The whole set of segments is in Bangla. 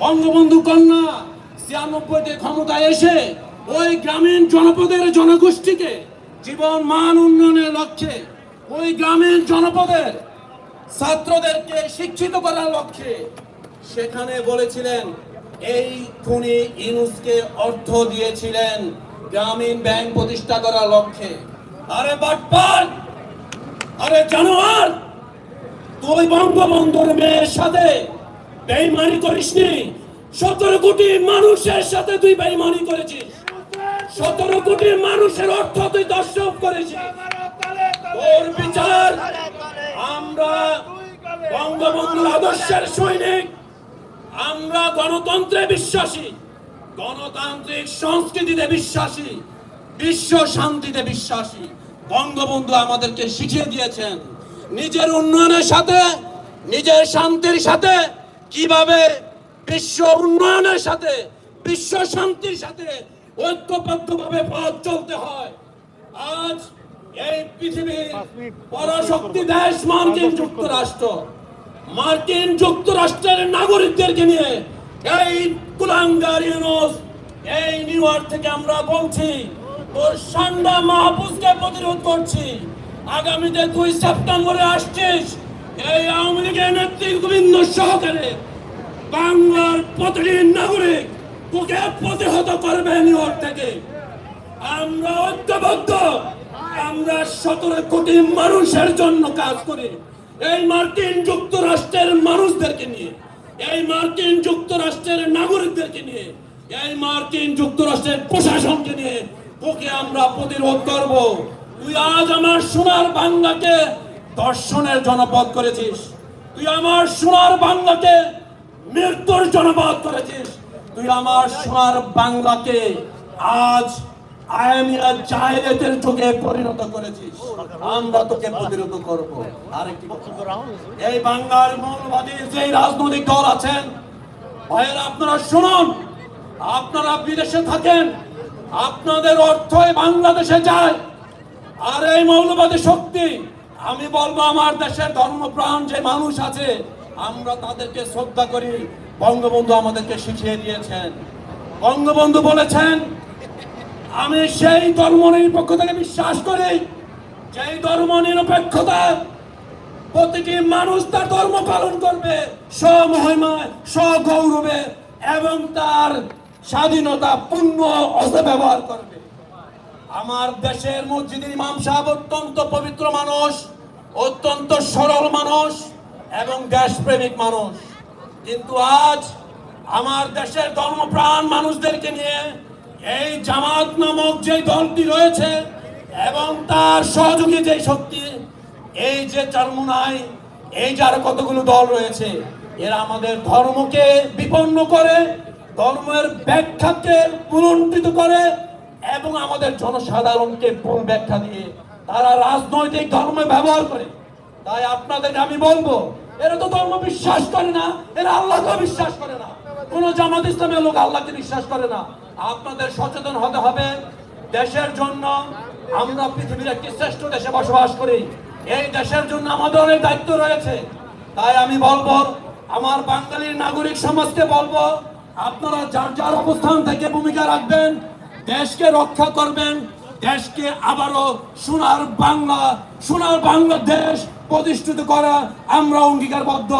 বঙ্গবন্ধু কন্যা, ছিয়ানব্বইতে ক্ষমতায় এসে ওই গ্রামীণ জনপদের জনগোষ্ঠীকে জীবন, মান উন্নয়নের লক্ষ্যে ওই গ্রামীণ জনপদের ছাত্রদেরকে শিক্ষিত করার লক্ষ্যে সেখানে বলেছিলেন, এই খুনি ইনুসকে অর্থ দিয়েছিলেন গ্রামীণ ব্যাংক প্রতিষ্ঠা করার লক্ষ্যে। আরে বাটপার! আরে জানোয়ার! তুই বঙ্গবন্ধুর মেয়ের সাথে বেইমানি করিসনি সতেরো কোটি মানুষের সাথে তুই বেইমানি করেছিস। সতেরো কোটি মানুষের অর্থ তুই দর্শক করেছিস। তোর বিচার আমরা বঙ্গবন্ধুর আদর্শের সৈনিক, আমরা গণতন্ত্রে বিশ্বাসী, গণতান্ত্রিক সংস্কৃতিতে বিশ্বাসী, বিশ্ব শান্তিতে বিশ্বাসী। বঙ্গবন্ধু আমাদেরকে শিখিয়ে দিয়েছেন, নিজের উন্নয়নের সাথে, নিজের শান্তির সাথে কীভাবে বিশ্ব উন্নয়নের সাথে বিশ্ব শান্তির সাথে ঐক্যবদ্ধভাবে পথ চলতে হয়? আজ এই পৃথিবীর পরাশক্তি দেশ মার্কিন যুক্তরাষ্ট্র। মার্কিন যুক্তরাষ্ট্রের নাগরিকদেরকে নিয়ে এই কুলাঙ্গার ইউনুস এই নিউ ইয়র্ক থেকে আমরা বলছি তোর সান্ডা মাহফুজকে প্রতিরোধ করছি। আগামীতে দুই সেপ্টেম্বরে আসছিস এই আওয়ামী লীগের নেতৃবৃন্দ সহকারে বাংলার প্রতিটি নাগরিক তোকে প্রতিহত করবে নিউ থেকে। আমরা ঐক্যবদ্ধ। আমরা সতেরো কোটি মানুষের জন্য কাজ করি। এই মার্কিন যুক্তরাষ্ট্রের মানুষদেরকে নিয়ে, এই মার্কিন যুক্তরাষ্ট্রের নাগরিকদেরকে নিয়ে, এই মার্কিন যুক্তরাষ্ট্রের প্রশাসনকে নিয়ে তোকে আমরা প্রতিরোধ করব। তুই আজ আমার সোনার বাংলাকে দর্শনের জনপদ করেছিস। তুই আমার সোনার বাংলাকে মৃত্যুর জনপদ করেছিস। তুই আমার সোনার বাংলাকে আজ আয়ামিয়া জাহেলিয়াতের যুগে পরিণত করেছিস। আমরা তোকে প্রতিরোধ করব। আরেকটি এই বাংলার মৌলবাদী যে রাজনৈতিক দল আছেন, ভাইয়েরা, আপনারা শুনুন। আপনারা বিদেশে থাকেন, আপনাদের অর্থই বাংলাদেশে যায়। আর এই মৌলবাদী শক্তি, আমি বলব আমার দেশের ধর্মপ্রাণ যে মানুষ আছে আমরা তাদেরকে শ্রদ্ধা করি। বঙ্গবন্ধু আমাদেরকে শিখিয়ে দিয়েছেন। বঙ্গবন্ধু বলেছেন, আমি সেই ধর্ম নিরপেক্ষতাকে বিশ্বাস করি, যেই ধর্ম নিরপেক্ষতা প্রতিটি মানুষ তার ধর্ম পালন করবে স্বমহিমায় স্বগৌরবে এবং তার স্বাধীনতা পূর্ণ অস্ত্র ব্যবহার করবে। আমার দেশের মসজিদের ইমাম সাহেব অত্যন্ত পবিত্র মানুষ, অত্যন্ত সরল মানুষ। এবং দেশপ্রেমিক মানুষ। কিন্তু আজ আমার দেশের ধর্মপ্রাণ মানুষদেরকে নিয়ে এই জামাত নামক যে দলটি রয়েছে এবং তার সহযোগী যে শক্তি, এই যে চরমুনাই এই যে আরও কতগুলো দল রয়েছে, এরা আমাদের ধর্মকে বিপন্ন করে, ধর্মের ব্যাখ্যাকে পুনর্বিত করে এবং আমাদের জনসাধারণকে ভুল ব্যাখ্যা দিয়ে তারা রাজনৈতিক ধর্মে ব্যবহার করে। তাই আপনাদেরকে আমি বলব এরা তো ধর্ম বিশ্বাস করে না, এরা আল্লাহকে বিশ্বাস করে না। কোন জামাত ইসলামের লোক আল্লাহকে বিশ্বাস করে না। আপনাদের সচেতন হতে হবে, দেশের জন্য আমরা পৃথিবীর একটি শ্রেষ্ঠ দেশে বসবাস করি। এই দেশের জন্য আমাদের অনেক দায়িত্ব রয়েছে। তাই আমি বলব, আমার বাঙালির নাগরিক সমাজকে বলব, আপনারা যার যার অবস্থান থেকে ভূমিকা রাখবেন, দেশকে রক্ষা করবেন, দেশকে আবারও সোনার বাংলা, সোনার বাংলাদেশ প্রতিষ্ঠিত করা, আমরা অঙ্গীকারবদ্ধ।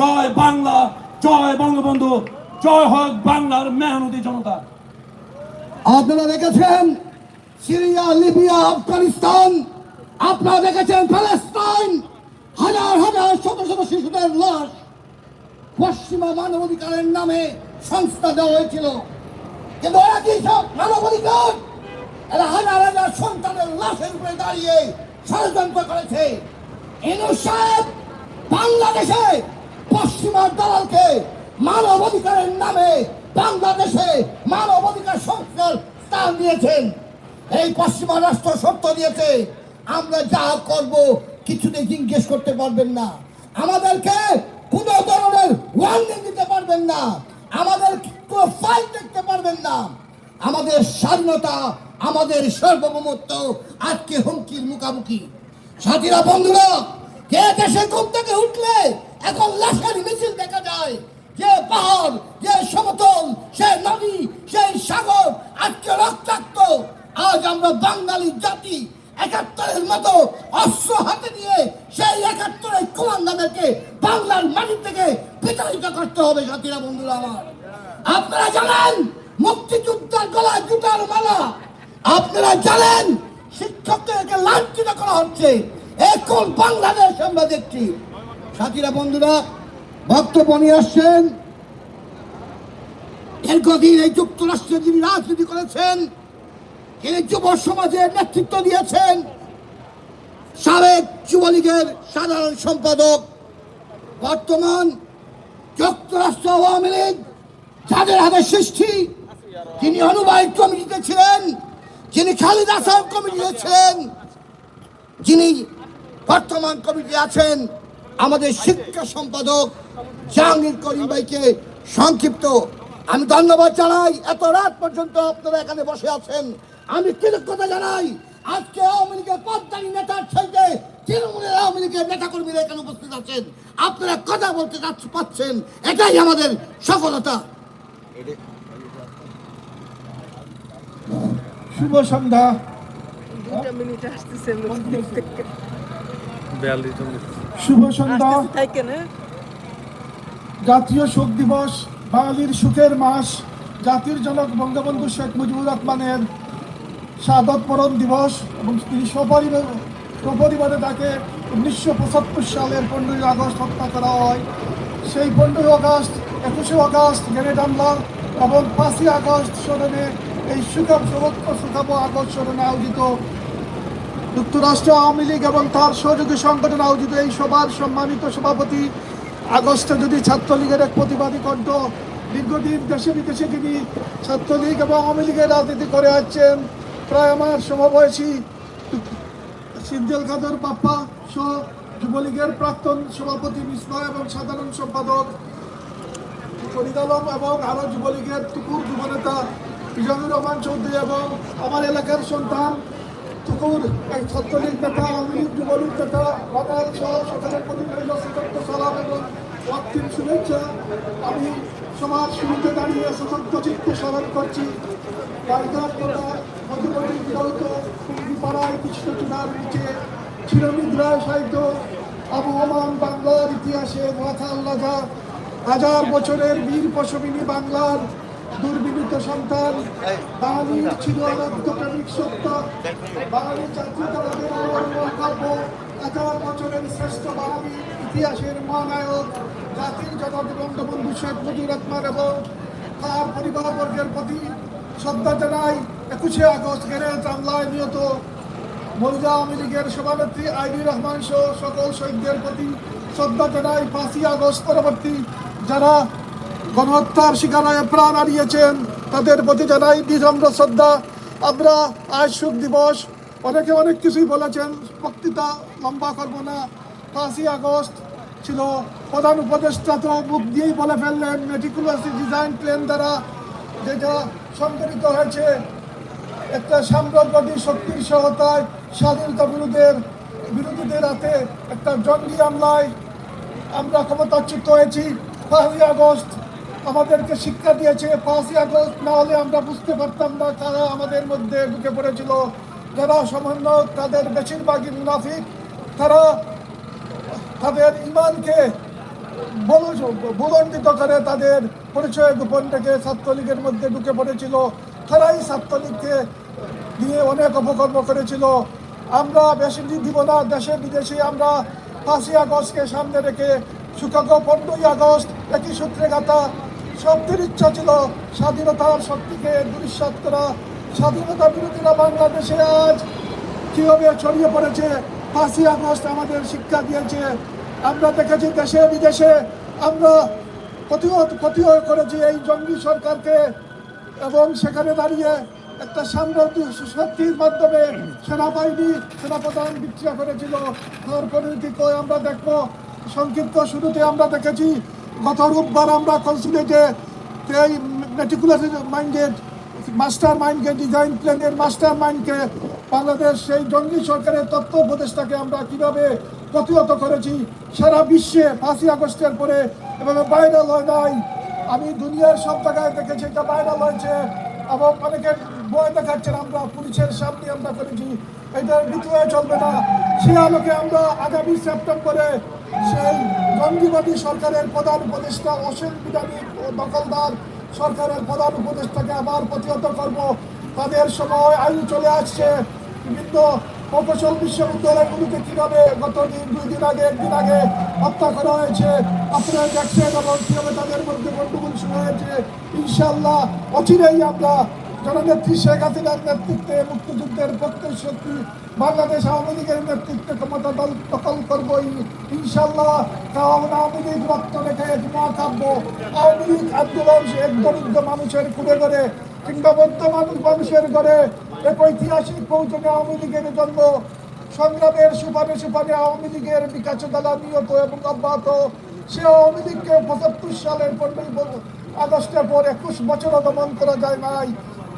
জয় বাংলা, জয় বঙ্গবন্ধু, জয় হোক বাংলার মেহনতি জনতা। আপনারা দেখেছেন সিরিয়া, লিবিয়া, আফগানিস্তান, আপনারা দেখেছেন প্যালেস্টাইন হাজার হাজার, শত শত শিশুদের লাশ পশ্চিমা মানবাধিকারের নামে সংস্থা দেওয়া হয়েছিল। কিন্তু এরা কি সব মানবাধিকার? এরা হাজার হাজার সন্তানের লাশের উপরে দাঁড়িয়ে ষড়যন্ত্র করেছে। ইনু সাহেব বাংলাদেশে পশ্চিমার দালালকে মানব অধিকারের নামে বাংলাদেশে মানব অধিকার সংস্কার স্থান দিয়েছেন। এই পশ্চিমা রাষ্ট্র শর্ত দিয়েছে, আমরা যা করব কিছুতে জিজ্ঞেস করতে পারবেন না। আমাদেরকে কোনো ধরনের ওয়ার্নিং দিতে পারবেন না। আমাদের কোনো ফাইল দেখতে পারবেন না। আমাদের স্বাধীনতা, আমাদের সার্বভৌমত্ব আজকে হুমকির মুখামুখি। সাথীরা, বন্ধুরা, কে দেশে ঘুম থেকে উঠলে এখন লাশারি মিছিল দেখা যায়? যে পাহাড়, যে সমতল, সে নদী, সেই সাগর, আজকে রক্তাক্ত। আজ আমরা বাঙালি জাতি একাত্তরের মতো অস্ত্র হাতে নিয়ে সেই একাত্তরের কুমান্ডাদেরকে বাংলার মাটি থেকে বিতাড়িত করতে হবে, সাথীরা, বন্ধুরা আমার। আপনারা জানেন মুক্তিযুদ্ধের গলায় জুতার মালা। আপনারা জানেন শিক্ষকদেরকে লাঞ্ছিত করা হচ্ছে। এখন বাংলাদেশ আমরা দেখছি। সাথীরা, বন্ধুরা, বক্তব্য নিয়ে আসছেন। দীর্ঘদিন এই যুক্তরাষ্ট্রে যিনি রাজনীতি করেছেন, তিনি যুব সমাজের নেতৃত্ব দিয়েছেন। সাবেক যুবলীগের সাধারণ সম্পাদক, বর্তমান যুক্তরাষ্ট্র আওয়ামী লীগ যাদের হাতে সৃষ্টি, তিনি অনুবাদ কমিটিতে ছিলেন। যিনি খালিদ আসাম কমিটিতে ছিলেন যিনি বর্তমান কমিটি আছেন, আমাদের শিক্ষা সম্পাদক জাহাঙ্গীর করিম ভাইকে সংক্ষিপ্ত। আমি ধন্যবাদ জানাই। এত রাত পর্যন্ত আপনারা এখানে বসে আছেন। আমি কৃতজ্ঞতা জানাই। আজকে আওয়ামী লীগের পদ্মানী নেতার ছেলে তৃণমূলের আওয়ামী লীগের নেতা কর্মীরা এখানে উপস্থিত আছেন। আপনারা কথা বলতে পাচ্ছেন, এটাই আমাদের সফলতা শুভ সন্ধ্যা দুটা মিনিট আসতেছে মসজিদ থেকে বিয়াল্লিশ শুভ সন্ধ্যা। থাকে। না জাতীয় শোক দিবস বাঙালির সুখের মাস জাতির জনক বঙ্গবন্ধু শেখ মুজিবুর রহমানের শাহাদত পরম দিবস এবং তিনি সপরিবারে সপরিবারে তাকে উনিশশো পঁচাত্তর সালের পনেরোই আগস্ট হত্যা করা হয়। সেই পনেরোই আগস্ট একুশে আগস্ট গ্রেনেড হামলা এবং পাঁচই আগস্ট স্মরণে এই সুখাব সর্বোচ্চ সুখাব স্মরণে আয়োজিত। যুক্তরাষ্ট্র আওয়ামী লীগ এবং তার সহযোগী সংগঠন আয়োজিত এই সভার সম্মানিত সভাপতি আগস্টে যদি ছাত্রলীগের এক প্রতিবাদী কণ্ঠ দীর্ঘদিন দেশে বিদেশে তিনি ছাত্রলীগ এবং আওয়ামী লীগের রাজনীতি করে আসছেন, প্রায় আমার সমবয়সী সিদ্দেল কাদর পাপ্পা সহ যুবলীগের প্রাক্তন সভাপতি মিসবা এবং সাধারণ সম্পাদক ফরিদ আলম এবং আরও যুবলীগের টুকুর যুবনেতা মিজানুর রহমান চৌধুরী এবং আমার এলাকার সন্তান টুকুর এক ছাত্রলীগ নেতা, আওয়ামী লীগ, যুবলীগ নেতা বাঙাল সহ সকলের প্রতি সতর্ক সালাম এবং অন্তিম শুভেচ্ছা। আমি সমাজ শুরুতে দাঁড়িয়ে সতর্ক চিত্তে স্মরণ করছি। গায়িকার কথা মধুমতি বিরত পাড়ায় কৃষ্ণচূড়ার নিচে চিরনিদ্রায় সাহিত্য আবহমান বাংলার ইতিহাসে মাথা লাগা হাজার বছরের বীর পশমিনী বাংলার দুর্বিনীত সন্তান বাঙালির ছিল প্রেমিক সত্য বাঙালি জাতীয়তাবাদের অনন্য কাব্য হাজার বছরের শ্রেষ্ঠ বাঙালি ইতিহাসের মহানায়ক জাতির জনক বঙ্গবন্ধু শেখ মুজিবুর রহমান এবং তার পরিবারবর্গের প্রতি শ্রদ্ধা জানাই একুশে আগস্ট গ্রেনেড হামলায় নিহত মহিলা আওয়ামী লীগের সভানেত্রী আইনি রহমান সহ সকল শহীদদের প্রতি শ্রদ্ধা জানাই পাঁচই আগস্ট পরবর্তী যারা গণহত্যার শিকার হয়ে প্রাণ হারিয়েছেন। তাদের প্রতি জানাই বিনম্র শ্রদ্ধা। আমরা আজ সুখ দিবস। অনেকে অনেক কিছুই বলেছেন। বক্তৃতা লম্বা করব না। পাঁচই আগস্ট ছিল প্রধান উপদেষ্টা তো মুখ দিয়েই বলে ফেললেন মেটিকুলাস ডিজাইন প্ল্যান দ্বারা যেটা সংগঠিত হয়েছে। একটা সাম্রাজ্যবাদী শক্তির সহায়তায় স্বাধীনতা বিরোধের বিরোধীদের হাতে একটা জঙ্গি হামলায় আমরা ক্ষমতাচ্যুত হয়েছি। পাঁচই আগস্ট আমাদেরকে শিক্ষা দিয়েছে, পাঁচই আগস্ট না হলে আমরা বুঝতে পারতাম না তারা আমাদের মধ্যে ঢুকে পড়েছিল। যারা সমন্বয়ক, তাদের বেশিরভাগই মুনাফিক। তারা তাদের ইমানকে ভূলণ্ডিত করে তাদের পরিচয় গোপন থেকে ছাত্রলীগের মধ্যে ঢুকে পড়েছিল। তারাই ছাত্রলীগকে দিয়ে অনেক অপকর্ম করেছিল। আমরা বেশি দিব না, দেশে বিদেশে আমরা পাঁচই আগস্টকে সামনে রেখে সুকাগো পনেরোই আগস্ট একই সূত্রে গাথা শক্তির ইচ্ছা ছিল স্বাধীনতার শক্তিকে দুরিশ্বাত করা। স্বাধীনতা বিরোধীরা বাংলাদেশে আজ কীভাবে ছড়িয়ে পড়েছে, পাঁচই আগস্ট আমাদের শিক্ষা দিয়েছে। আমরা দেখেছি দেশে, বিদেশে আমরা প্রতিহত প্রতিহত করেছি এই জঙ্গি সরকারকে এবং সেখানে দাঁড়িয়ে একটা সাম্রাজ্য শক্তির মাধ্যমে সেনাবাহিনী, সেনাপ্রধান বিক্রিয়া করেছিল। তার পরিণতিকে আমরা দেখব, সংক্ষিপ্ত শুরুতে আমরা দেখেছি গত রোববার আমরা কনসুলেটে এই মেটিকুলার মাইন্ডেড মাস্টার মাইন্ডকে ডিজাইন প্ল্যানের মাস্টার মাইন্ডকে বাংলাদেশ সেই জঙ্গি সরকারের তত্ত্ব উপদেষ্টাকে আমরা কীভাবে প্রতিহত করেছি সারা বিশ্বে পাঁচই আগস্টের পরে এভাবে ভাইরাল হয় নাই। আমি দুনিয়ার সব জায়গায় দেখেছি এটা ভাইরাল হয়েছে এবং অনেকে ভয় দেখাচ্ছেন, আমরা পুলিশের সামনে আমরা করেছি। এটার দ্বিতীয় চলবে না। সে আলোকে আমরা আগামী সেপ্টেম্বরে সেই জঙ্গিবাদী সরকারের প্রধান উপদেষ্টা অসাংবিধানিক ও দখলদার সরকারের প্রধান উপদেষ্টাকে আবার প্রতিহত করব। তাদের সময় আইন চলে আসছে। বিভিন্ন প্রকৌশল বিশ্ববিদ্যালয়গুলিকে কীভাবে গত দিন, দুই দিন আগে, একদিন আগে হত্যা করা হয়েছে, আপনারা দেখছেন এবং কীভাবে তাদের মধ্যে গন্ডগোল শুরু হয়েছে ইনশাল্লাহ অচিরেই আমরা জননেত্রী শেখ হাসিনার নেতৃত্বে মুক্তিযুদ্ধের পক্ষের শক্তি বাংলাদেশ আওয়ামী লীগের নেতৃত্বে ক্ষমতা দল দখল করবই। ইনশাল্লাহ আওয়ামী লীগ রক্ত রেখে এক মহাকাব্য আওয়ামী লীগ আন্দোলন এক দরিদ্র মানুষের কুড়ে করে কিংবা বৌদ্ধ মানুষ মানুষের ঘরে এক ঐতিহাসিক পৌঁছনে আওয়ামী লীগের জন্ম। সংগ্রামের সুপারে সুপারে আওয়ামী লীগের বিকাশ দ্বারা নিয়ত এবং অব্যাহত। সে আওয়ামী লীগকে পঁচাত্তর সালের পনেরোই আগস্টের পর একুশ বছর দমন করা যায় নাই।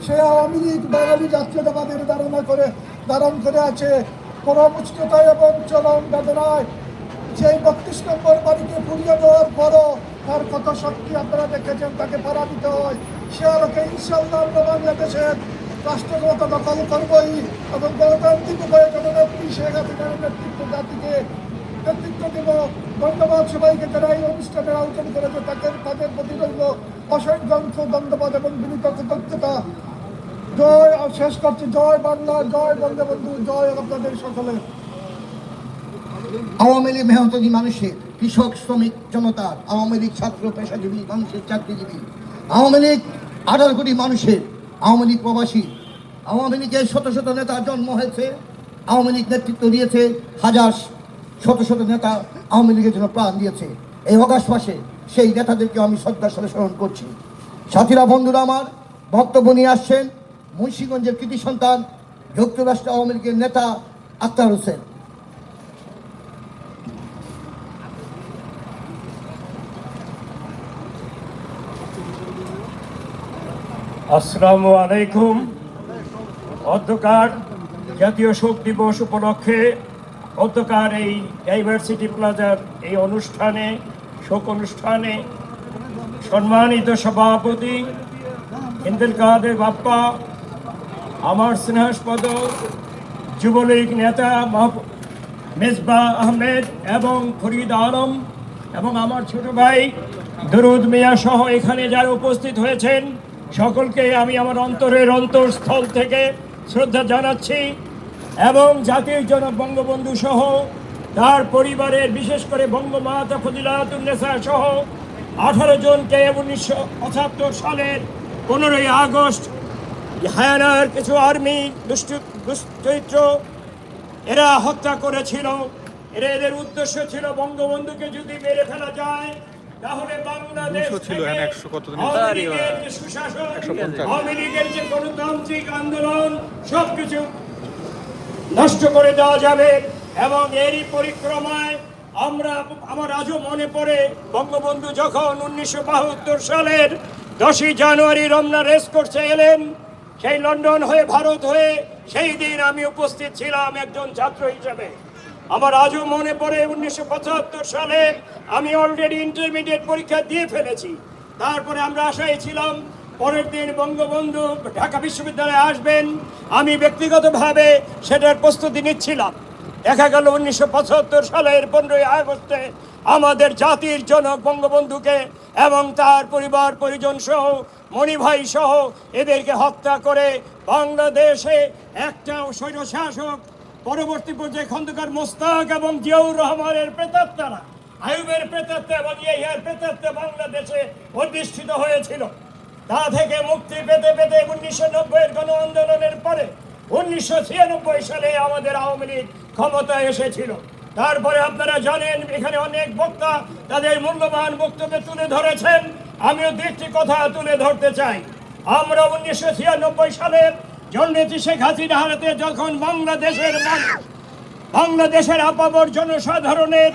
সে আওয়ামী লীগ, বাঙালি জাতীয়তাবাদের ধারণা করে, ধারণ করে আছে। পরমুষ্টতা এবং চরম বেদনায়। সেই বত্রিশ নম্বর বাড়িতে পুড়িয়ে দেওয়ার পরও তার কত শক্তি আপনারা দেখেছেন, তাকে পাড়া দিতে হয়। সে আলোকে ইনশাল্লাহ আমরা বাংলাদেশের রাষ্ট্রগত দখল করবই এবং গণতান্ত্রিক উপায়ে জননেত্রী শেখ হাসিনার নেতৃত্ব, জাতিকে নেতৃত্ব দেব। ধন্যবাদ সবাইকে যারা এই অনুষ্ঠানের আয়োজন করেছে তাদের তাদের প্রতি রইল অসংখ্য ধন্যবাদ এবং বিনীত কৃতজ্ঞতা। জয় শেষ করছি, জয় বাংলা, জয় বঙ্গবন্ধু, জয় আপনাদের সকলে। আওয়ামী লীগ মেহনতি মানুষের, কৃষক, শ্রমিক জনতার আওয়ামী লীগ ছাত্র, পেশাজীবী, মানুষের চাকরিজীবী। আওয়ামী লীগ আঠারো কোটি মানুষের, আওয়ামী লীগ প্রবাসী। আওয়ামী লীগের শত শত নেতার জন্ম হয়েছে, আওয়ামী লীগ নেতৃত্ব দিয়েছে, হাজার শত শত নেতা আওয়ামী লীগের জন্য প্রাণ দিয়েছে। এই অগাস্ট মাসে সেই নেতাদেরকে আমি শ্রদ্ধার সাথে স্মরণ করছি। সাথীরা, বন্ধুরা আমার, বক্তব্য নিয়ে আসছেন। মুন্সীগঞ্জের কৃতি সন্তান, যুক্তরাষ্ট্র আওয়ামী লীগের নেতা আক্তার হোসেন। আসসালামু আলাইকুম। অধ্যকার জাতীয় শোক দিবস উপলক্ষে অধ্যকার এই ডাইভার্সিটি প্লাজার এই অনুষ্ঠানে, শোক অনুষ্ঠানে সম্মানিত সভাপতি ইন্দিল কাদের বাপ্পা আমার স্নেহাস্পদ যুবলীগ নেতা মেজবা আহমেদ এবং ফরিদ আলম এবং আমার ছোট ভাই দরুদ মিয়া সহ এখানে যারা উপস্থিত হয়েছেন, সকলকে আমি আমার অন্তরের অন্তরস্থল থেকে শ্রদ্ধা জানাচ্ছি এবং জাতির জনক বঙ্গবন্ধু সহ তার পরিবারের বিশেষ করে বঙ্গমাতা ফজিলাতুন্নেসা সহ আঠারো জনকে উনিশশো পঁচাত্তর সালের পনেরোই আগস্ট হায়ানার কিছু আর্মি দুষ্ট দুশ্চরিত্র এরা হত্যা করেছিল। এরা এদের উদ্দেশ্য ছিল বঙ্গবন্ধুকে যদি মেরে ফেলা যায় তাহলে বাংলাদেশ আওয়ামী লীগের যে গণতান্ত্রিক আন্দোলন সবকিছু নষ্ট করে দেওয়া যাবে এবং এরই পরিক্রমায় আমরা আমার আজও মনে পড়ে বঙ্গবন্ধু যখন উনিশশো বাহাত্তর সালের দশই জানুয়ারি রমনা রেস করছে এলেন সেই লন্ডন হয়ে, ভারত হয়ে, সেই দিন আমি উপস্থিত ছিলাম একজন ছাত্র হিসেবে। আমার আজও মনে পড়ে উনিশশো পঁচাত্তর সালে আমি অলরেডি ইন্টারমিডিয়েট পরীক্ষা দিয়ে ফেলেছি। তারপরে আমরা আশায় ছিলাম, পরের দিন বঙ্গবন্ধু ঢাকা বিশ্ববিদ্যালয়ে আসবেন। আমি ব্যক্তিগতভাবে সেটার প্রস্তুতি নিচ্ছিলাম। দেখা গেল উনিশশো পঁচাত্তর সালের পনেরোই আগস্টে আমাদের জাতির জনক বঙ্গবন্ধুকে এবং তার পরিবার পরিজন সহ মণিভাই সহ এদেরকে হত্যা করে বাংলাদেশে একটা স্বৈরশাসক পরবর্তী পর্যায়ে খন্দকার মোস্তাক এবং জিয়াউর রহমানের প্রেতাত্মারা আয়ুবের প্রেতাত্মা এবং ইয়াহিয়ার প্রেতাত্মা বাংলাদেশে অধিষ্ঠিত হয়েছিল। তা থেকে মুক্তি পেতে পেতে উনিশশো নব্বইয়ের গণ আন্দোলনের পরে উনিশশো ছিয়ানব্বই সালে আমাদের আওয়ামী লীগ ক্ষমতায় এসেছিল। তারপরে আপনারা জানেন এখানে অনেক বক্তা তাদের মূল্যবান বক্তব্য তুলে ধরেছেন। আমিও দু একটি কথা তুলে ধরতে চাই। আমরা উনিশশো ছিয়ানব্বই সালে জননেত্রী শেখ হাসিনা হারাতে যখন বাংলাদেশের বাংলাদেশের আপাবর জনসাধারণের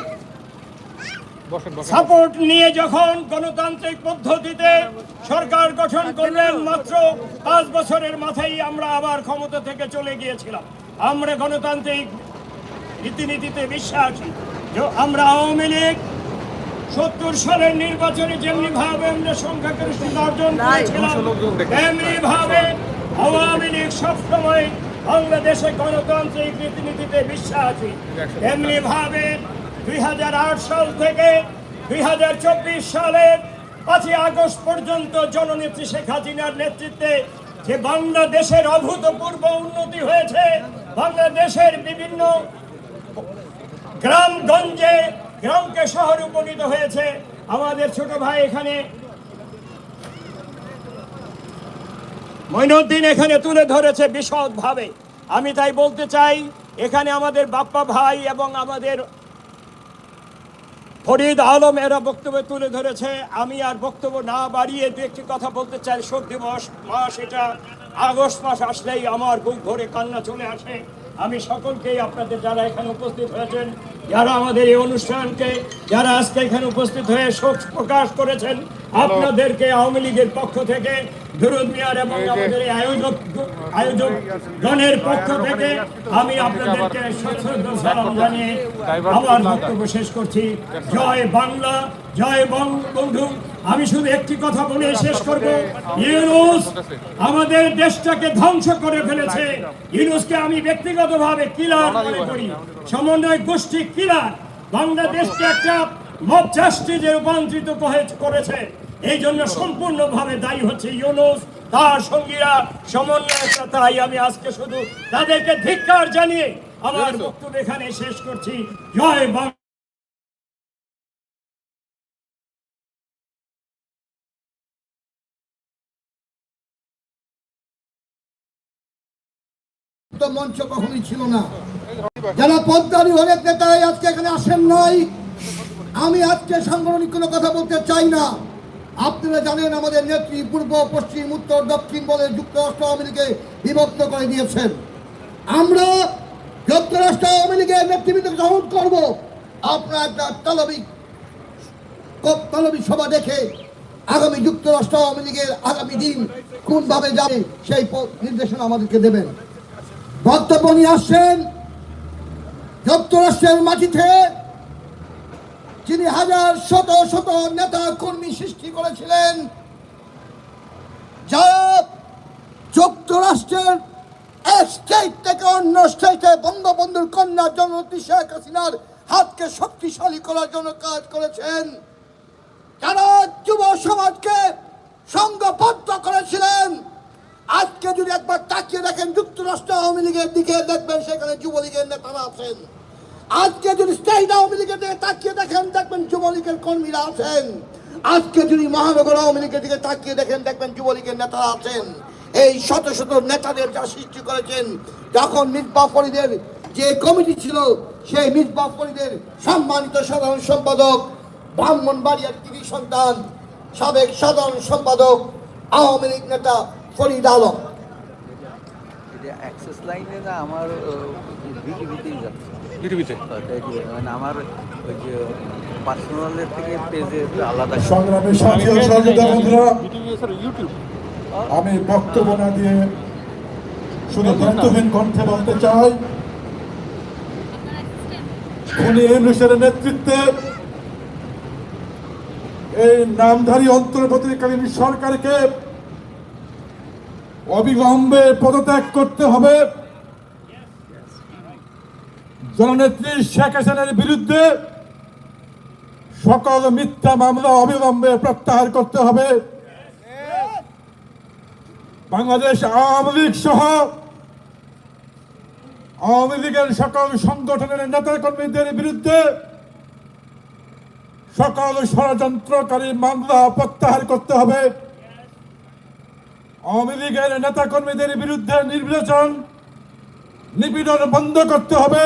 সাপোর্ট নিয়ে যখন গণতান্ত্রিক পদ্ধতিতে সরকার গঠন করলেন মাত্র পাঁচ বছরের মাথায় আমরা আবার ক্ষমতা থেকে চলে গিয়েছিলাম। আমরা গণতান্ত্রিক রীতিনীতিতে বিশ্বাসী। আমরা আওয়ামী লীগ সত্তর সালের নির্বাচনে যেমনি ভাবে আমরা সংখ্যাগরিষ্ঠতা অর্জন করেছিলাম তেমনি ভাবে আওয়ামী লীগ সবসময় বাংলাদেশে গণতান্ত্রিক রীতিনীতিতে বিশ্বাসী। তেমনি ভাবে দুই সাল থেকে দুই হাজার চব্বিশ সালের পাঁচই আগস্ট পর্যন্ত জননেত্রী শেখ হাসিনার নেতৃত্বে যে বাংলাদেশের অভূতপূর্ব উন্নতি হয়েছে বাংলাদেশের বিভিন্ন গ্রামগঞ্জে গ্রামকে শহরে উপনীত হয়েছে আমাদের ছোট ভাই এখানে। মইনুদ্দিন এখানে তুলে ধরেছে বিশদভাবে। আমি তাই বলতে চাই, এখানে আমাদের বাপ্পা ভাই এবং আমাদের ফরিদ আলম এরা বক্তব্য তুলে ধরেছে। আমি আর বক্তব্য না বাড়িয়ে দু একটি কথা বলতে চাই। শোক দিবস মাস এটা আগস্ট মাস আসলেই আমার বুক ভরে কান্না চলে আসে। আমি সকলকেই আপনাদের যারা এখানে উপস্থিত হয়েছেন যারা আমাদের এই অনুষ্ঠানকে যারা আজকে এখানে উপস্থিত হয়ে শোক প্রকাশ করেছেন আপনাদেরকে আওয়ামী লীগের পক্ষ থেকে দুরুদ মিয়ার এবং আমাদের এই আয়োজক আয়োজক গণের পক্ষ থেকে আমি আপনাদেরকে সশ্রদ্ধ সালাম জানিয়ে আমার বক্তব্য শেষ করছি। জয় বাংলা জয় বঙ্গবন্ধু আমি শুধু একটি কথা বলে শেষ করব। ইউনুস আমাদের দেশটাকে ধ্বংস করে ফেলেছে। ইউনুসকে আমি ব্যক্তিগতভাবে কিলার মনে করি। সমন্বয় গোষ্ঠী কিলার। বাংলাদেশকে একটা মব জাস্টিসে রূপান্তরিত করেছে। এই জন্য সম্পূর্ণভাবে দায়ী হচ্ছে ইউনুস। তার সঙ্গীরা সমন্বয়করা তাই আমি আজকে শুধু তাদেরকে ধিক্কার জানিয়ে আমার বক্তব্য এখানে শেষ করছি। জয় বাংলা। মঞ্চ ছিল না। যারা পদ্মারি নেতারাই আজকে এখানে আসেন নাই, আমি আজকে সাংগঠনিক কোনো কথা বলতে চাই না। আপনারা জানেন আমাদের নেত্রী পূর্ব, পশ্চিম, উত্তর, দক্ষিণ বলে যুক্তরাষ্ট্র আওয়ামী বিভক্ত করে দিয়েছেন। আমরা যুক্তরাষ্ট্র নেতৃবৃন্দ গ্রহণ করব। আপনারা একটা তালবিক তলবি সভা দেখে আগামী যুক্তরাষ্ট্র আওয়ামী লীগের আগামী দিন কোনভাবে যাবে, সেই নির্দেশনা আমাদেরকে দেবেন। নিয়ে আসছেন যুক্তরাষ্ট্রের মাটিতে যিনি হাজার শত শত নেতা কর্মী সৃষ্টি করেছিলেন যারা যুক্তরাষ্ট্রের এক স্টেট থেকে অন্য স্টেটে বঙ্গবন্ধুর কন্যা জননেত্রী শেখ হাসিনার হাতকে শক্তিশালী করার জন্য কাজ করেছেন। যারা যুব সমাজকে সংঘবদ্ধ করেছিলেন আজকে যদি একবার তাকিয়ে দেখেন যুক্তরাষ্ট্র আওয়ামী লীগের দিকে দেখবেন, সেখানে যুবলীগের নেতারা আছেন। আজকে যদি স্টেট আওয়ামী লীগের দিকে তাকিয়ে দেখেন, দেখবেন যুবলীগের কর্মীরা আছেন। আজকে যদি মহানগর আওয়ামী লীগের দিকে তাকিয়ে দেখেন, দেখবেন যুবলীগের নেতারা আছেন। এই শত শত নেতাদের যা সৃষ্টি করেছেন, যখন মিসবাহ ফরিদের যে কমিটি ছিল, সেই মিসবাহ ফরিদের সম্মানিত সাধারণ সম্পাদক, ব্রাহ্মণবাড়িয়ার কৃতি সন্তান, সাবেক সাধারণ সম্পাদক, আওয়ামী লীগ নেতা ফরিদ আলম অ্যাক্সেস লাইনে না আমার বিটিভিতেই যাচ্ছে। বিটিভিতে মানে আমার ওই যে পার্সোনালের থেকে পেজে আলাদা। সংগ্রামী সাথী সহযোগিতা বন্ধুরা ইউটিউব আমি বক্তব্য না দিয়ে শুধু দ্বন্দ্বহীন কণ্ঠে বলতে চাই খুনি ইউনুসের নেতৃত্বে এই নামধারী অন্তর্বর্তীকালীন সরকারকে অবিলম্বে পদত্যাগ করতে হবে। জননেত্রী শেখ হাসিনার বিরুদ্ধে সকল মিথ্যা মামলা অবিলম্বে প্রত্যাহার করতে হবে। বাংলাদেশ আওয়ামী লীগ সহ আওয়ামী লীগের সকল সংগঠনের নেতা কর্মীদের বিরুদ্ধে সকল ষড়যন্ত্রকারী মামলা প্রত্যাহার করতে হবে। আওয়ামী লীগের নেতা কর্মীদের বিরুদ্ধে নির্বাচন নিপীড়ন বন্ধ করতে হবে।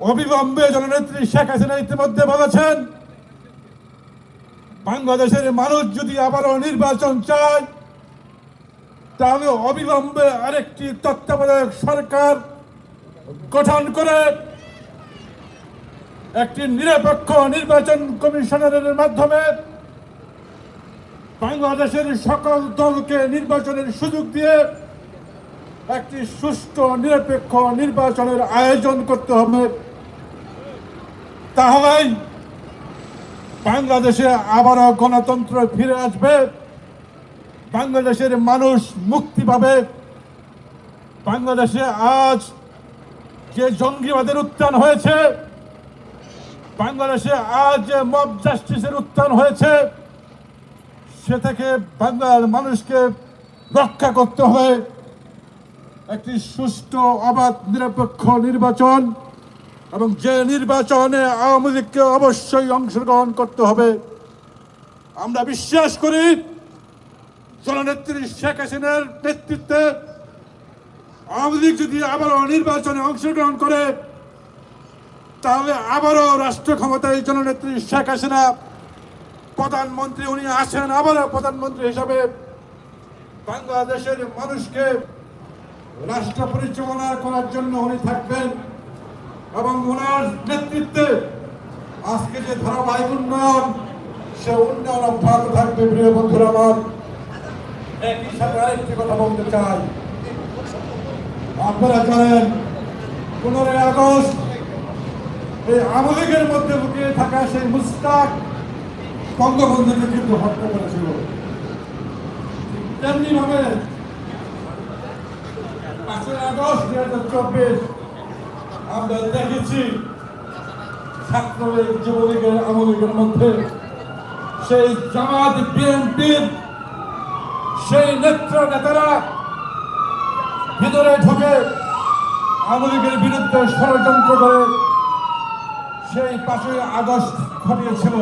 অবিলম্বে জননেত্রী শেখ হাসিনা ইতিমধ্যে বলেছেন, বাংলাদেশের মানুষ যদি আবারও নির্বাচন চায়, তাহলে অবিলম্বে আরেকটি তত্ত্বাবধায়ক সরকার গঠন করে একটি নিরপেক্ষ নির্বাচন কমিশনারের মাধ্যমে বাংলাদেশের সকল দলকে নির্বাচনের সুযোগ দিয়ে একটি সুষ্ঠু, নিরপেক্ষ নির্বাচনের আয়োজন করতে হবে। তাহলেই বাংলাদেশে আবারও গণতন্ত্র ফিরে আসবে। বাংলাদেশের মানুষ মুক্তি পাবে। বাংলাদেশে আজ যে জঙ্গিবাদের উত্থান হয়েছে, বাংলাদেশে আজ যে মব জাস্টিসের উত্থান হয়েছে সে থেকে বাংলার মানুষকে রক্ষা করতে হবে। একটি সুষ্ঠু, অবাধ, নিরপেক্ষ নির্বাচন এবং যে নির্বাচনে আওয়ামী লীগকে অবশ্যই অংশগ্রহণ করতে হবে। আমরা বিশ্বাস করি জননেত্রী শেখ হাসিনার নেতৃত্বে আওয়ামী লীগ যদি আবারও নির্বাচনে অংশগ্রহণ করে, তাহলে আবারও রাষ্ট্র ক্ষমতায় জননেত্রী শেখ হাসিনা প্রধানমন্ত্রী উনি আসেন আবারও প্রধানমন্ত্রী হিসাবে বাংলাদেশের মানুষকে রাষ্ট্র পরিচালনা করার জন্য উনি থাকবেন এবং ওনার নেতৃত্বে আজকে যে ধারাবাহিক উন্নয়ন, সে উন্নয়ন অব্যাহত থাকবে, প্রিয় বন্ধুরা আমার। একই সাথে আরেকটি কথা বলতে চাই। আপনারা জানেন, পনেরোই আগস্ট এই আমলিগের মধ্যে লুকিয়ে থাকা সেই মুস্তাক বঙ্গবন্ধুকে কিন্তু হত্যা করেছিল। তেমনি ভাবে পাঁচই আগস্ট দুই হাজার চব্বিশ আমরা দেখেছি ছাত্রলীগ যুবলীগের আমলীগের মধ্যে সেই জামাত বিএনপির সেই নেত্র নেতারা ভিতরে ঢুকে আমলীগের বিরুদ্ধে ষড়যন্ত্র করে সেই পাঁচই আগস্ট ঘটিয়েছিল।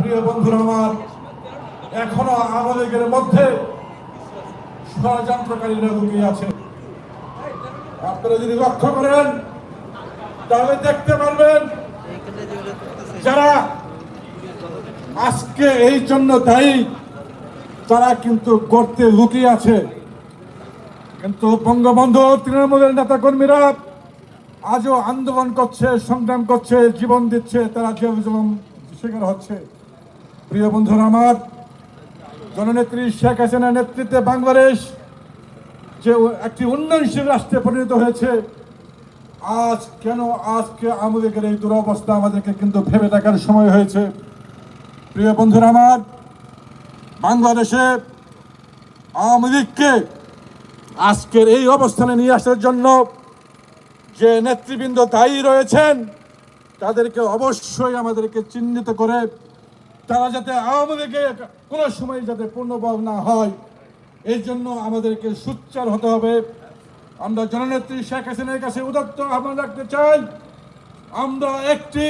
প্রিয় বন্ধুরা আমার, এখনও আমলীগের মধ্যে ষড়যন্ত্রকারীরা লুকিয়ে আছে। আপনারা যদি লক্ষ্য করেন, তাহলে দেখতে পারবেন যারা আজকে এই জন্য দায়ী, তারা কিন্তু গর্তে লুকিয়ে আছে। কিন্তু বঙ্গবন্ধু, তৃণমূলের নেতা কর্মীরা আজও আন্দোলন করছে, সংগ্রাম করছে, জীবন দিচ্ছে, তারা জেল শিকার হচ্ছে। প্রিয় বন্ধুরা আমার, জননেত্রী শেখ হাসিনার নেতৃত্বে বাংলাদেশ যে একটি উন্নয়নশীল রাষ্ট্রে পরিণত হয়েছে, আজ কেন আজকে আমাদের এই দুরবস্থা আমাদেরকে কিন্তু ভেবে দেখার সময় হয়েছে। প্রিয় বন্ধুরা আমার, বাংলাদেশে আওয়ামী লীগকে আজকের এই অবস্থানে নিয়ে আসার জন্য যে নেতৃবৃন্দ দায়ী রয়েছেন, তাদেরকে অবশ্যই আমাদেরকে চিহ্নিত করে তারা যাতে আওয়ামী কোনো সময় যাতে পূর্ণবল না হয় এই জন্য আমাদেরকে সুচ্চার হতে হবে। আমরা জননেত্রী শেখ হাসিনার কাছে উদত্ত আহ্বান রাখতে চাই। আমরা একটি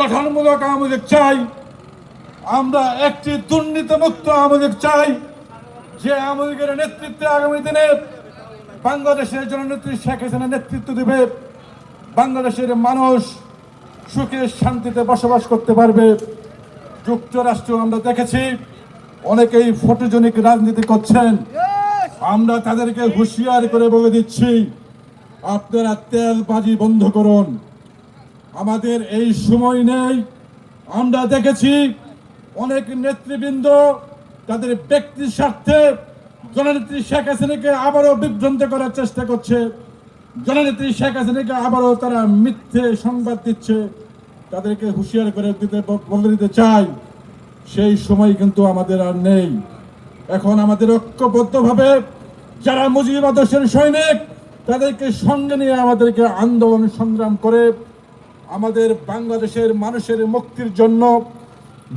গঠনমূলক আওয়ামী চাই। আমরা একটি দুর্নীতিমুক্ত আওয়ামী চাই। যে আওয়ামী নেতৃত্বে আগামী দিনে বাংলাদেশের জননেত্রী শেখ হাসিনা নেতৃত্ব দেবে। বাংলাদেশের মানুষ সুখে শান্তিতে বসবাস করতে পারবে। যুক্তরাষ্ট্র আমরা দেখেছি, অনেকেই ফটোজনিক রাজনীতি করছেন। আমরা তাদেরকে হুঁশিয়ার করে বলে দিচ্ছি, আপনারা তেলবাজি বন্ধ করুন। আমাদের এই সময় নেই। আমরা দেখেছি অনেক নেতৃবৃন্দ তাদের ব্যক্তি স্বার্থে জননেত্রী শেখ হাসিনাকে আবারও বিভ্রান্ত করার চেষ্টা করছে। জননেত্রী শেখ হাসিনাকে আবারও তারা মিথ্যে সংবাদ দিচ্ছে। তাদেরকে হুঁশিয়ার করে দিতে বলে দিতে চাই। সেই সময় কিন্তু আমাদের আর নেই। এখন আমাদের ঐক্যবদ্ধভাবে যারা মুজিব আদর্শের সৈনিক, তাদেরকে সঙ্গে নিয়ে আমাদেরকে আন্দোলন সংগ্রাম করে আমাদের বাংলাদেশের মানুষের মুক্তির জন্য,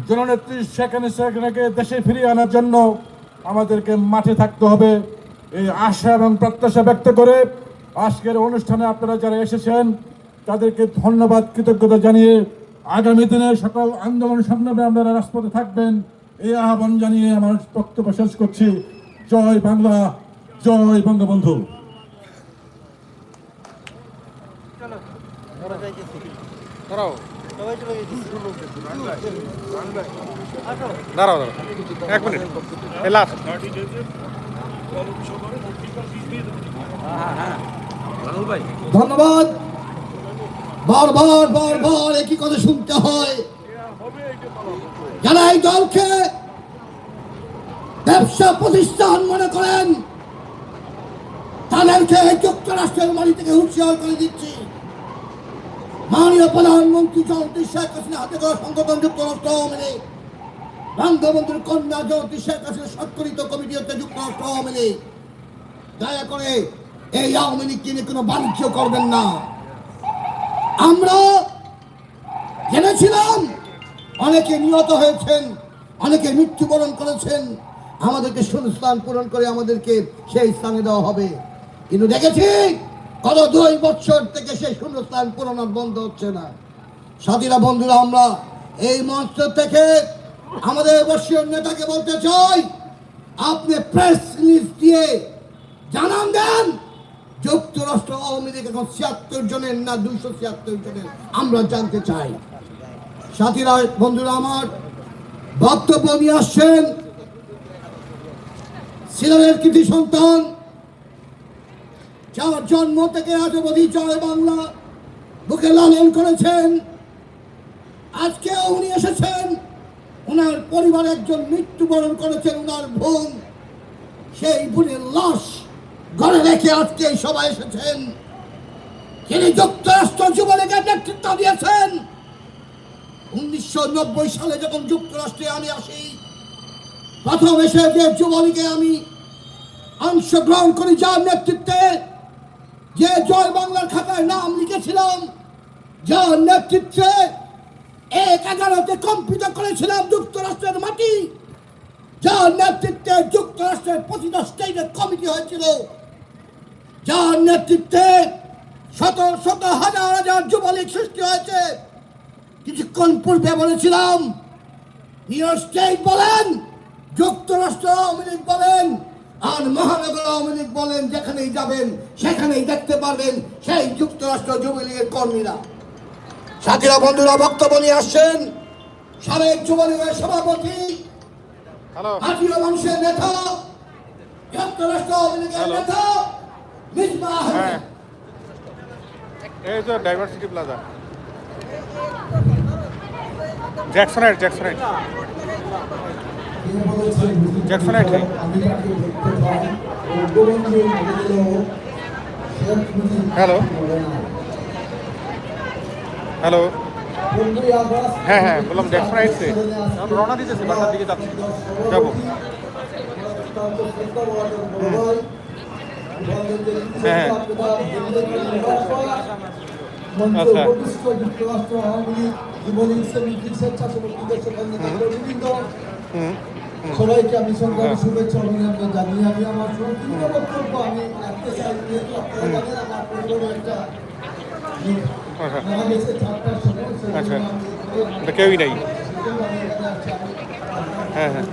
জননেত্রী সেখানে সেখানে দেশে ফিরিয়ে আনার জন্য আমাদেরকে মাঠে থাকতে হবে। এই আশা এবং প্রত্যাশা ব্যক্ত করে আজকের অনুষ্ঠানে আপনারা যারা এসেছেন তাদেরকে ধন্যবাদ কৃতজ্ঞতা জানিয়ে আগামী দিনে সকল আন্দোলন সংগ্রামে আপনারা রাজপথে থাকবেন। এই আহ্বান জানিয়ে আমার বক্তব্য শেষ করছি। জয় বাংলা জয় বঙ্গবন্ধু। দাঁড়াও দাঁড়াও। দাঁড়াও এক মিনিট। লাস্ট ধন্যবাদ। বারবার বারবার একই কথা শুনতে হয়? যারা এই দলকে ব্যবসা প্রতিষ্ঠান মনে করেন, তাদেরকে যুক্তরাষ্ট্রের বাড়ি থেকে হুঁশিয়ার করে দিচ্ছি। মাননীয় প্রধানমন্ত্রী জগদী শেখ হাসিনা হাতে করা সংগঠন যুক্তরাষ্ট্র আওয়ামী লীগ। বঙ্গবন্ধুর কন্যা জগদী শেখ হাসিনা স্বাক্ষরিত কমিটি হচ্ছে যুক্তরাষ্ট্র আওয়ামী লীগ। দয়া করে এই আওয়ামী লীগকে নিয়ে কোনো বাণিজ্য করবেন না। আমরা জেনেছিলাম অনেকে নিহত হয়েছেন, অনেকে মৃত্যুবরণ করেছেন। আমাদেরকে শূন্যস্থান পূরণ করে আমাদেরকে সেই স্থানে দেওয়া হবে। কিন্তু দেখেছি, গত দুই বছর থেকে সেই শূন্যস্থান পূরণ বন্ধ হচ্ছে না। সাথীরা, বন্ধুরা, আমরা এই মঞ্চ থেকে আমাদের বর্ষীয় নেতাকে বলতে চাই, আপনি প্রেস রিলিজ দিয়ে জানান দেন। যুক্তরাষ্ট্র আওয়ামী লীগ এখন ছিয়াত্তর জনের না দুইশো ছিয়াত্তর জনের? আমরা জানতে চাই। সাথীরা, বন্ধুরা আমার, বক্তব্য নিয়ে আসছেন সিলেটের কৃতি সন্তান, যার জন্ম থেকে আজ অবধি জয় বাংলা বুকে লালন করেছেন। আজকে উনি এসেছেন। ওনার পরিবার একজন মৃত্যুবরণ করেছেন ওনার বোন, সেই বোনের লাশ। ঘরে রেখে আজকে এই সবাই এসেছেন। তিনি যুক্তরাষ্ট্র যুবলীগের নেতৃত্ব দিয়েছেন, উনিশশো নব্বই সালে যখন যুক্তরাষ্ট্রে আমি আসি, প্রথম এসে যে যুবলীগে আমি অংশগ্রহণ করি যার নেতৃত্বে যে জয় বাংলার খাতায় নাম লিখেছিলাম, যার নেতৃত্বে এক এগারোতে কম্পিত করেছিলাম যুক্তরাষ্ট্রের মাটি, যার নেতৃত্বে যুক্তরাষ্ট্রের প্রতিটা স্টেটের কমিটি হয়েছিল। যার নেতৃত্বে শত শত হাজার হাজার যুবলীগ সৃষ্টি হয়েছে। কিছুক্ষণ পূর্বে বলেছিলাম নিউ স্টেট বলেন যুক্তরাষ্ট্র আওয়ামী লীগ বলেন আর মহানগর আওয়ামী লীগ বলেন যেখানেই যাবেন সেখানেই দেখতে পারবেন সেই যুক্তরাষ্ট্র যুবলীগের কর্মীরা। সাথীরা বন্ধুরা বক্তব্য নিয়ে আসছেন সাবেক যুবলীগের সভাপতি মানুষের নেতা যুক্তরাষ্ট্র আওয়ামী লীগের নেতা হ্যাঁ। এই তো ডাইভার্সিটি প্লাজা জ্যাকসনাইট জ্যাকসনাইট জ্যাকসনাইট নেই হ্যালো হ্যালো হ্যাঁ হ্যাঁ বললাম জ্যাকসনাইট সে রওনা দিতেছি বাসার দিকে যাচ্ছি। যাব। হ্যাঁ। আচ্ছা। হুম সবাইকে আমি সংগ্রামী শুভেচ্ছা অভিনন্দন জানিয়ে আমি আমার সংক্ষিপ্ত বক্তব্য আমি রাখতে চাই। যেহেতু আপনারা জানেন আমার পরিবারের একটা আচ্ছা। আচ্ছা। কেউই নাই। হ্যাঁ হ্যাঁ।